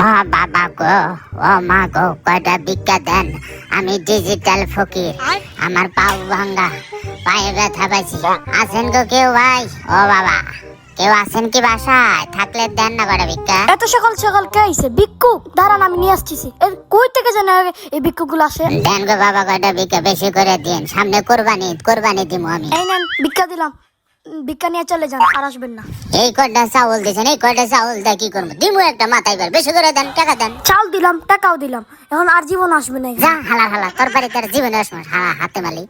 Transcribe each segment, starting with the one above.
ও বাবা গো। ও মা গো কয়টা ভিক্ষা দেন? আমি ডিজিটাল ফকির। আমার পাও ভাঙ্গা পায়ে ব্যথা পাইছি। আছেন গো কেউ ভাই? ও বাবা কেউ আছেন কি বাসায়? থাকলে দেন না কয়টা ভিক্ষা। এত সকাল সকাল কে আইছে? ভিক্ষু দাঁড়ান আমি নিয়ে আসতেছি। এর কই থেকে জানে এই ভিক্ষুগুলো আসে? দেন গো বাবা কয়টা ভিক্ষা বেশি করে দিন। সামনে কোরবানি কোরবানি দিব আমি। এই নেন ভিক্ষা দিলাম। ভিক্ষা নিয়ে চলে যান আর আসবেন না। এই কয়টা চাউল দিয়েছেন এই কয়টা চাউল দেয় কি করব? দিমু একটা মাথায় বেশি করে দেন টাকা দেন। চাল দিলাম টাকাও দিলাম এখন আর জীবন আসবে না। যা হালা হালা তোর বাড়ি তার জীবনে আসবে হালা হাতে মালি।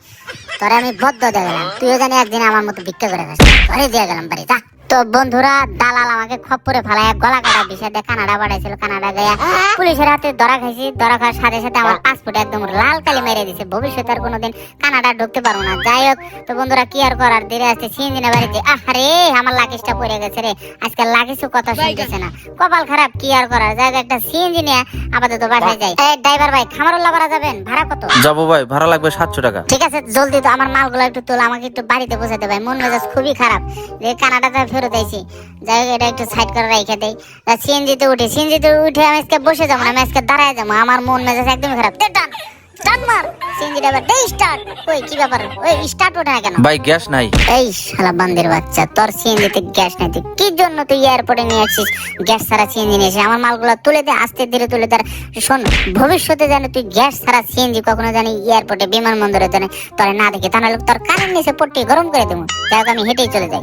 তোরে আমি বদ্ধ দিয়ে গেলাম তুইও জানি একদিন আমার মতো ভিক্ষা করে খাস। ঘরে দিয়ে গেলাম বাড়ি যা। তো বন্ধুরা দালাল আমাকে খপ্পরে ফেলায় গলা কাটা বিষয় দিয়ে কানাডা বাড়াইছিল কানাডা গিয়া পুলিশের হাতে ধরা খাইছি। ধরা খাওয়ার সাথে সাথে আমার পাসপোর্ট একদম লাল কালি মেরে দিছে। ভবিষ্যতে আর কোনোদিন কানাডা ঢুকতে পারব না। যাই হোক তো বন্ধুরা কি আর করার? ধীরে আসতে সিন দিনে বাড়িতে আরে আমার লাকিসটা পড়ে গেছে রে। আজকে লাকিসও কথা শুনতেছে না। কপাল খারাপ কি আর করার? যাই একটা সিএনজি নিয়ে আপাতত বাসায় যাই। এই ড্রাইভার ভাই খামারুল্লাহ করা যাবেন? ভাড়া কত? যাব ভাই ভাড়া লাগবে সাতশো টাকা। ঠিক আছে জলদি তো আমার মালগুলো একটু তোলা আমাকে একটু বাড়িতে পৌঁছাতে ভাই। মন মেজাজ খুবই খারাপ। যে কানাডাতে ফেরত আইছি যাই হোক এটা একটু সাইড করে রেখে দেই। সিএনজিতে উঠে সিএনজিতে উঠে আমি আজকে বসে যাব না আমি আজকে দাঁড়ায় যাব। আমার মন মেজাজ একদম খারাপ। টান টান মার। সিএনজিটা এবার দে স্টার্ট ওই কি ব্যাপার? ওই স্টার্ট ওঠে না কেন? ভাই গ্যাস নাই। এই শালা বান্দির বাচ্চা তোর সিএনজিতে গ্যাস নাই। তুই কি জন্য তুই এয়ারপোর্টে নিয়ে আসছিস? গ্যাস ছাড়া সিএনজি নিয়ে এসে আমার মালগুলো তুলে দে আস্তে ধীরে তুলে দে। শোন ভবিষ্যতে জানি তুই গ্যাস ছাড়া সিএনজি কখনো জানি এয়ারপোর্টে বিমানবন্দরে জানি তোরে না দেখে তা নাহলে তোর কারেন্ট নিচে পট্টি গরম করে দেবো। যাই আমি হেঁটেই চলে যাই।